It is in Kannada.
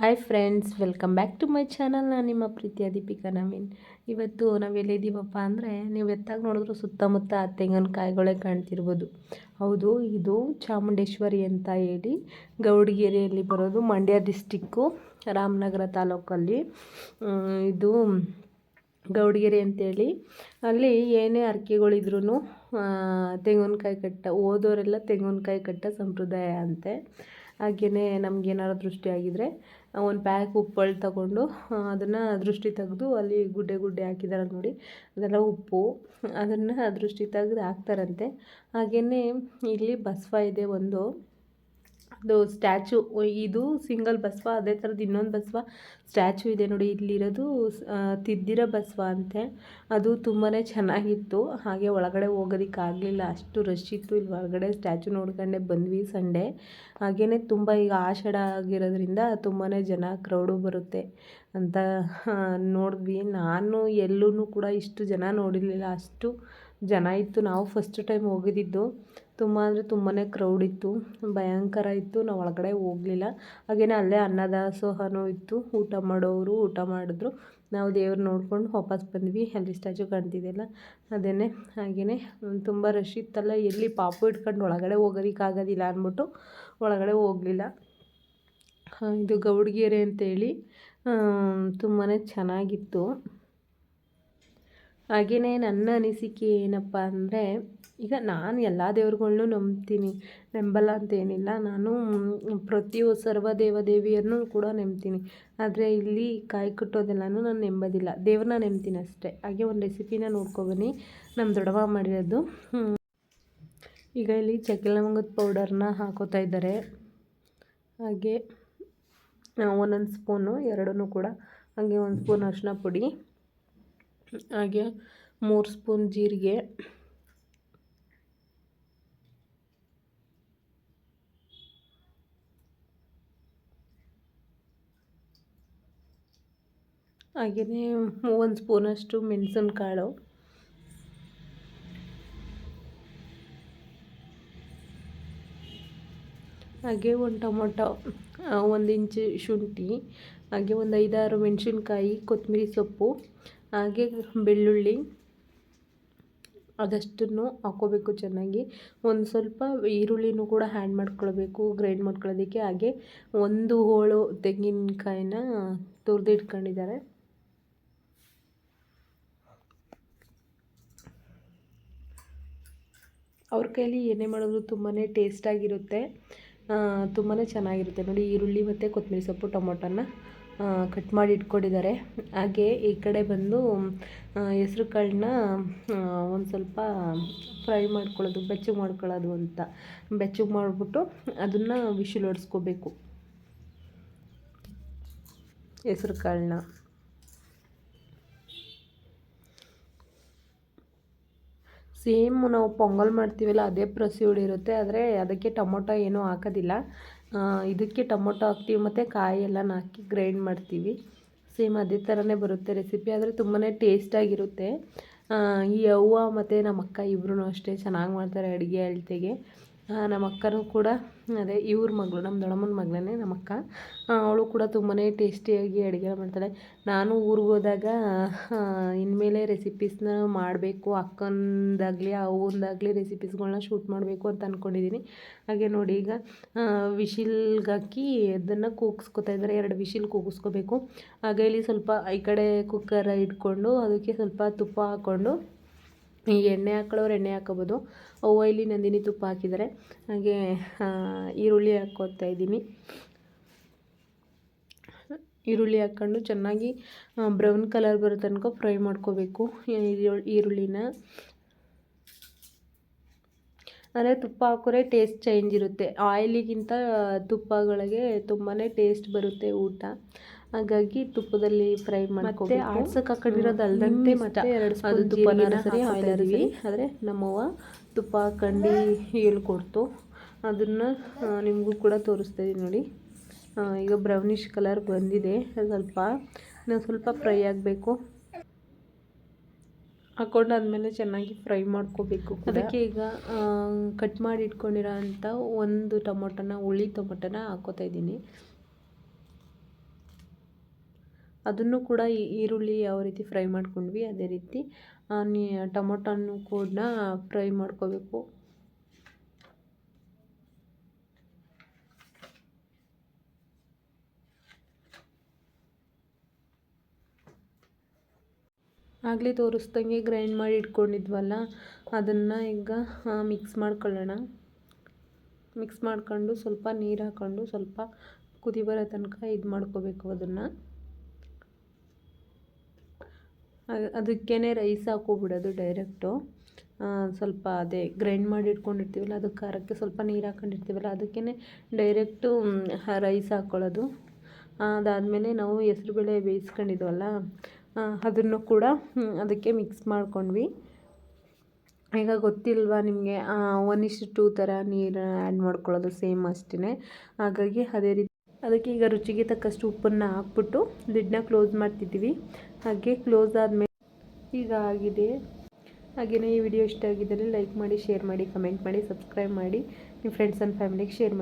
Hi friends welcome back to my channel ನಾನು ನಿಮ್ಮ ಪ್ರೀತಿಯ ದೀಪಿಕಾ ನವೀನ್. ಇವತ್ತು ನಾವು ಎಲ್ಲಿದ್ದೀವಪ್ಪ ಅಂದರೆ, ನೀವು ಎತ್ತಾಗ ನೋಡಿದ್ರು ಸುತ್ತಮುತ್ತ ತೆಂಗಿನಕಾಯಿಗಳೇ ಕಾಣ್ತಿರ್ಬೋದು. ಹೌದು, ಇದು ಚಾಮುಂಡೇಶ್ವರಿ ಅಂತ ಹೇಳಿ ಗೌಡಗೆರೆಯಲ್ಲಿ ಬರೋದು ಮಂಡ್ಯ ಡಿಸ್ಟಿಕ್ಕು ರಾಮನಗರ ತಾಲೂಕಲ್ಲಿ. ಇದು ಗೌಡಗೆರೆ ಅಂತೇಳಿ ಅಲ್ಲಿ ಏನೇ ಅರ್ಕೆಗಳಿದ್ರೂ ತೆಂಗಿನಕಾಯಿ ಕಟ್ಟ, ಓದೋರೆಲ್ಲ ತೆಂಗಿನಕಾಯಿ ಕಟ್ಟ ಸಂಪ್ರದಾಯ ಅಂತೆ. ಹಾಗೆಯೇ ನಮಗೇನಾರು ದೃಷ್ಟಿ ಆಗಿದ್ರೆ, ಒಂದು ಪ್ಯಾಕ್ ಉಪ್ಪುಗಳು ತಗೊಂಡು ಅದನ್ನು ದೃಷ್ಟಿ ತೆಗೆದು ಅಲ್ಲಿ ಗುಡ್ಡೆ ಗುಡ್ಡೆ ಹಾಕಿದ್ದಾರೆ ನೋಡಿ, ಅದೆಲ್ಲ ಉಪ್ಪು, ಅದನ್ನು ದೃಷ್ಟಿ ತೆಗ್ದು ಹಾಕ್ತಾರಂತೆ. ಹಾಗೆಯೇ ಇಲ್ಲಿ ಬಸವ ಇದೆ ಒಂದು. ಸ್ಟ್ಯಾಚು ಇದು ಸಿಂಗಲ್ ಬಸವ, ಅದೇ ಥರದ್ದು ಇನ್ನೊಂದು ಬಸವ ಸ್ಟ್ಯಾಚು ಇದೆ ನೋಡಿ, ಇಲ್ಲಿರೋದು ತಿದ್ದಿರ ಬಸವ ಅಂತೆ. ಅದು ತುಂಬಾ ಚೆನ್ನಾಗಿತ್ತು. ಹಾಗೆ ಒಳಗಡೆ ಹೋಗೋದಕ್ಕಾಗಲಿಲ್ಲ ಅಷ್ಟು ರಶ್ ಇತ್ತು. ಇಲ್ಲಿ ಹೊರಗಡೆ ಸ್ಟ್ಯಾಚು ನೋಡ್ಕೊಂಡೆ ಬಂದ್ವಿ ಸಂಡೇ. ಹಾಗೆಯೇ ತುಂಬ ಈಗ ಆಷಾಢ ಆಗಿರೋದ್ರಿಂದ ತುಂಬಾ ಜನ ಕ್ರೌಡು ಬರುತ್ತೆ ಅಂತ ನೋಡಿದ್ವಿ. ನಾನು ಎಲ್ಲೂ ಕೂಡ ಇಷ್ಟು ಜನ ನೋಡಿರಲಿಲ್ಲ. ಅಷ್ಟು ಜನ ಇತ್ತು. ನಾವು ಫಸ್ಟ್ ಟೈಮ್ ಹೋಗಿದ್ದಿದ್ದು ತುಂಬ ಅಂದರೆ ತುಂಬಾ ಕ್ರೌಡ್ ಇತ್ತು. ಭಯಂಕರ ಇತ್ತು. ನಾವು ಒಳಗಡೆ ಹೋಗಲಿಲ್ಲ. ಹಾಗೆಯೇ ಅಲ್ಲೇ ಅನ್ನದಾಸೋಹನೂ ಇತ್ತು. ಊಟ ಮಾಡೋರು ಊಟ ಮಾಡಿದ್ರು. ನಾವು ದೇವ್ರು ನೋಡ್ಕೊಂಡು ವಾಪಸ್ ಬಂದ್ವಿ. ಅಲ್ಲಿ ಸ್ಟ್ಯಾಚು ಕಾಣ್ತಿದೆಯಲ್ಲ? ಅದೇ ಹಾಗೆಯೇ ತುಂಬ ರಶ್ ಇತ್ತಲ್ಲ. ಎಲ್ಲಿ ಪಾಪು ಇಟ್ಕೊಂಡು ಒಳಗಡೆ ಹೋಗೋದಕ್ಕಾಗೋದಿಲ್ಲ ಅಂದ್ಬಿಟ್ಟು ಒಳಗಡೆ ಹೋಗಲಿಲ್ಲ. ಇದು ಗೌಡ್ಗೆರೆ ಅಂತೇಳಿ ತುಂಬಾ ಚೆನ್ನಾಗಿತ್ತು. ಹಾಗೆಯೇ ನನ್ನ ಅನಿಸಿಕೆ ಏನಪ್ಪ ಅಂದರೆ, ಈಗ ನಾನು ಎಲ್ಲ ದೇವ್ರುಗಳ್ನೂ ನಂಬ್ತೀನಿ, ನಂಬಲ್ಲ ಅಂತೇನಿಲ್ಲ. ನಾನು ಪ್ರತಿ ಸರ್ವ ದೇವ ದೇವಿಯನ್ನು ಕೂಡ ನಂಬ್ತೀನಿ. ಆದರೆ ಇಲ್ಲಿ ಕಾಯಿ ಕಟ್ಟೋದೆಲ್ಲನೂ ನಾನು ನಂಬೋದಿಲ್ಲ. ದೇವ್ರನ್ನ ನಂಬ್ತೀನಿ ಅಷ್ಟೇ. ಹಾಗೆ ಒಂದು ರೆಸಿಪಿನ ನೋಡ್ಕೊಬನ್ನಿ. ನಮ್ಮ ದೊಡ್ಡವ ಮಾಡಿರೋದು. ಈಗ ಇಲ್ಲಿ ಚಕ್ಕೆ ಲವಂಗದ ಪೌಡರ್ನ ಹಾಕೋತಾ ಇದ್ದಾರೆ. ಹಾಗೆ ಒಂದೊಂದು ಸ್ಪೂನು ಎರಡೂ ಕೂಡ. ಹಾಗೆ ಒಂದು ಸ್ಪೂನ್ ಅರಿಶಿನ ಪುಡಿ. ಹಾಗೆ ಮೂರು ಸ್ಪೂನ್ ಜೀರಿಗೆ. ಹಾಗೆಯೇ ಒಂದು ಸ್ಪೂನಷ್ಟು ಮೆಣಸಿನಕಾಳು. ಹಾಗೆ ಒಂದು ಟೊಮೊಟೊ ಒಂದು ಇಂಚು ಶುಂಠಿ, ಹಾಗೆ ಒಂದು ಐದಾರು ಮೆಣಸಿನ್ಕಾಯಿ ಕೊತ್ತಂಬರಿ ಸೊಪ್ಪು ಹಾಗೆ ಬೆಳ್ಳುಳ್ಳಿ ಅದಷ್ಟನ್ನು ಹಾಕ್ಕೋಬೇಕು ಚೆನ್ನಾಗಿ. ಒಂದು ಸ್ವಲ್ಪ ಈರುಳ್ಳಿನೂ ಕೂಡ ಹ್ಯಾಂಡ್ ಮಾಡ್ಕೊಳ್ಬೇಕು ಗ್ರೈಂಡ್ ಮಾಡ್ಕೊಳ್ಳೋದಕ್ಕೆ. ಹಾಗೆ ಒಂದು ಹೋಳು ತೆಂಗಿನಕಾಯಿನ ತುರಿದಿಟ್ಕೊಂಡಿದ್ದಾರೆ ಅವ್ರ ಕೈಯಲ್ಲಿ ಏನೇ ಮಾಡಿದ್ರು ತುಂಬಾ ಟೇಸ್ಟಾಗಿರುತ್ತೆ ತುಂಬಾ ಚೆನ್ನಾಗಿರುತ್ತೆ. ನೋಡಿ ಈರುಳ್ಳಿ ಮತ್ತು ಕೊತ್ತಂಬರಿ ಸೊಪ್ಪು ಟೊಮೊಟೊನ. ಕಟ್ ಮಾಡಿ ಇಟ್ಕೊಂಡಿದ್ದಾರೆ. ಹಾಗೆ ಈ ಕಡೆ ಬಂದು ಹೆಸ್ರು ಕಾಳನ್ನ ಒಂದು ಸ್ವಲ್ಪ ಫ್ರೈ ಮಾಡ್ಕೊಳ್ಳೋದು, ಬೆಚ್ಚಗೆ ಮಾಡ್ಕೊಳ್ಳೋದು ಅಂತ. ಬೆಚ್ಚಗೆ ಮಾಡಿಬಿಟ್ಟು ಅದನ್ನು ವಿಶಿಲ್ ಹೊಡ್ಸ್ಕೋಬೇಕು ಹೆಸ್ರು ಕಾಳನ್ನ. ಸೇಮ್ ನಾವು ಪೊಂಗಲ್ ಮಾಡ್ತೀವಲ್ಲ, ಅದೇ ಪ್ರೊಸೀಡ್ ಇರುತ್ತೆ. ಆದರೆ ಅದಕ್ಕೆ ಟೊಮೊಟೊ ಏನೂ ಹಾಕೋದಿಲ್ಲ. ಇದಕ್ಕೆ ಟೊಮೊಟೊ ಹಾಕ್ತೀವಿ, ಮತ್ತು ಕಾಯಿ ಎಲ್ಲ ಹಾಕಿ ಗ್ರೈಂಡ್ ಮಾಡ್ತೀವಿ. ಸೇಮ್ ಅದೇ ಥರನೇ ಬರುತ್ತೆ ರೆಸಿಪಿ, ಆದರೆ ತುಂಬಾ ಟೇಸ್ಟಾಗಿರುತ್ತೆ ಈ ಅವ್ವ ಮತ್ತು ನಮ್ಮ ಅಕ್ಕ ಇಬ್ಬರೂ ಅಷ್ಟೇ ಚೆನ್ನಾಗಿ ಮಾಡ್ತಾರೆ ಅಡುಗೆ ಅಳತೆಗೆ. ನಮ್ಮ ಅಕ್ಕನೂ ಕೂಡ ಅದೇ ಇವ್ರ ಮಗಳು, ನಮ್ಮ ದೊಡ್ಡಮ್ಮನ ಮಗಳೇ ನಮ್ಮ ಅಕ್ಕ. ಅವಳು ಕೂಡ ತುಂಬಾ ಟೇಸ್ಟಿಯಾಗಿ ಅಡುಗೆ ಮಾಡ್ತಾಳೆ. ನಾನು ಊರಿಗೆ ಹೋದಾಗ ಇನ್ಮೇಲೆ ರೆಸಿಪೀಸ್ನ ಮಾಡಬೇಕು, ಅಕ್ಕಂದಾಗಲಿ ಅವಂದಾಗಲಿ ರೆಸಿಪೀಸ್ಗಳನ್ನ ಶೂಟ್ ಮಾಡಬೇಕು ಅಂತ ಅಂದ್ಕೊಂಡಿದ್ದೀನಿ ಹಾಗೆ ನೋಡಿ ಈಗ ವಿಶಿಲ್ಗಾಕಿ ಅದನ್ನು ಕೂಗಿಸ್ಕೊತಾ ಇದ್ದಾರೆ, ಎರಡು ವಿಶಿಲ್ ಕೂಗಿಸ್ಕೋಬೇಕು. ಹಾಗೆ ಇಲ್ಲಿ ಸ್ವಲ್ಪ ಈ ಕಡೆ ಕುಕ್ಕರ್ ಇಟ್ಕೊಂಡು, ಅದಕ್ಕೆ ಸ್ವಲ್ಪ ತುಪ್ಪ ಹಾಕ್ಕೊಂಡು ಈ ಎಣ್ಣೆ ಹಾಕೊಳ್ಳೋರು ಎಣ್ಣೆ ಹಾಕೋಬೋದು ಓಯ್ಲಿ ನಂದಿನಿ ತುಪ್ಪ ಹಾಕಿದ್ದಾರೆ. ಹಾಗೆ ಈರುಳ್ಳಿ ಹಾಕ್ಕೊತಾ ಇದ್ದೀನಿ. ಈರುಳ್ಳಿ ಹಾಕ್ಕೊಂಡು ಚೆನ್ನಾಗಿ ಬ್ರೌನ್ ಕಲರ್ ಬರೋ ತನಕ ಫ್ರೈ ಮಾಡ್ಕೋಬೇಕು. ಈರುಳ್ಳಿನ. ಅಂದರೆ ತುಪ್ಪ ಹಾಕೋರೆ ಟೇಸ್ಟ್ ಚೇಂಜ್ ಇರುತ್ತೆ. ಆಯಿಲಿಗಿಂತ ತುಪ್ಪಗಳಿಗೆ ತುಂಬಾ ಟೇಸ್ಟ್ ಬರುತ್ತೆ ಊಟ. ಹಾಗಾಗಿ ತುಪ್ಪದಲ್ಲಿ ಫ್ರೈ ಮಾಡ್ಕೊಂಡು ಆಡ್ಸಕ್ಕೆ ಹಾಕೊಂಡಿರೋದು ಅಲ್ದಂತೆ ಮತ್ತೆ ಅದು ತುಪ್ಪನ ಸರಿ ಆದರೆ ನಮ್ಮವ್ವ ತುಪ್ಪ ಹಾಕೊಂಡು ಹೇಳ್ಕೊಡ್ತು ಅದನ್ನು ನಿಮಗೂ ಕೂಡ ತೋರಿಸ್ತಾ ನೋಡಿ. ಈಗ ಬ್ರೌನಿಷ್ ಕಲರ್ ಬಂದಿದೆ. ಸ್ವಲ್ಪ ನಾವು ಸ್ವಲ್ಪ ಫ್ರೈ ಆಗಬೇಕು. ಹಾಕೊಂಡಾದ್ಮೇಲೆ ಚೆನ್ನಾಗಿ ಫ್ರೈ ಮಾಡ್ಕೋಬೇಕು ಅದಕ್ಕೆ ಈಗ ಕಟ್ ಮಾಡಿ ಇಟ್ಕೊಂಡಿರೋ ಅಂಥ ಒಂದು ಟೊಮೊಟೊನ ಹುಳಿ ಟೊಮೊಟೊನ ಹಾಕೋತಾ ಇದ್ದೀನಿ. ಅದನ್ನು ಕೂಡ ಈ ಈರುಳ್ಳಿ ಯಾವ ರೀತಿ ಫ್ರೈ ಮಾಡ್ಕೊಂಡ್ವಿ, ಅದೇ ರೀತಿ ನೀ ಟೊಮೊಟೊನ್ನು ಕೂಡ ಫ್ರೈ ಮಾಡ್ಕೋಬೇಕು. ಆಗಲೇ ತೋರಿಸ್ದಂಗೆ ಗ್ರೈಂಡ್ ಮಾಡಿ ಇಟ್ಕೊಂಡಿದ್ವಲ್ಲ, ಅದನ್ನು ಈಗ ಮಿಕ್ಸ್ ಮಾಡ್ಕೊಳ್ಳೋಣ. ಮಿಕ್ಸ್ ಮಾಡ್ಕೊಂಡು ಸ್ವಲ್ಪ ನೀರು ಹಾಕ್ಕೊಂಡು ಸ್ವಲ್ಪ ಕುದಿ ಬರೋ ತನಕ ಇದು ಮಾಡ್ಕೋಬೇಕು ಅದನ್ನು. ಅದಕ್ಕೇ ರೈಸ್ ಹಾಕೋಬಿಡೋದು ಡೈರೆಕ್ಟು. ಸ್ವಲ್ಪ ಅದೇ ಗ್ರೈಂಡ್ ಮಾಡಿ ಇಟ್ಕೊಂಡಿರ್ತೀವಲ್ಲ ಅದು ಖಾರಕ್ಕೆ ಸ್ವಲ್ಪ ನೀರು ಹಾಕೊಂಡಿರ್ತೀವಲ್ಲ ಅದಕ್ಕೇ ಡೈರೆಕ್ಟು ರೈಸ್ ಹಾಕ್ಕೊಳ್ಳೋದು ಅದಾದಮೇಲೆ ನಾವು ಹೆಸ್ರುಬೇಳೆ ಬೇಯಿಸ್ಕೊಂಡಿದ್ವಲ್ಲ ಅದನ್ನು ಕೂಡ ಅದಕ್ಕೆ ಮಿಕ್ಸ್ ಮಾಡ್ಕೊಂಡ್ವಿ. ಈಗ ಗೊತ್ತಿಲ್ವಾ ನಿಮಗೆ ಒನ್ ಇಷ್ಟು ಟೂ ಥರ ನೀರು ಆ್ಯಡ್ ಮಾಡ್ಕೊಳ್ಳೋದು ಸೇಮ್ ಅಷ್ಟೇ ಹಾಗಾಗಿ ಅದೇ ರೀತಿ ಅದಕ್ಕೆ ಈಗ ರುಚಿಗೆ ತಕ್ಕಷ್ಟು ಉಪ್ಪನ್ನು ಹಾಕ್ಬಿಟ್ಟು ಲಿಡ್ನ ಕ್ಲೋಸ್ ಮಾಡ್ತಿದ್ದೀವಿ. ಹಾಗೆ ಕ್ಲೋಸ್ ಆದಮೇಲೆ ಈಗ ಆಗಿದೆ. ಹಾಗೆಯೇ ಈ ವಿಡಿಯೋ ಇಷ್ಟ ಆಗಿದ್ದರೆ ಲೈಕ್ ಮಾಡಿ ಶೇರ್ ಮಾಡಿ ಕಮೆಂಟ್ ಮಾಡಿ ಸಬ್ಸ್ಕ್ರೈಬ್ ಮಾಡಿ. ನಿಮ್ಮ ಫ್ರೆಂಡ್ಸ್ ಆ್ಯಂಡ್ ಫ್ಯಾಮಿಲಿಗೆ ಶೇರ್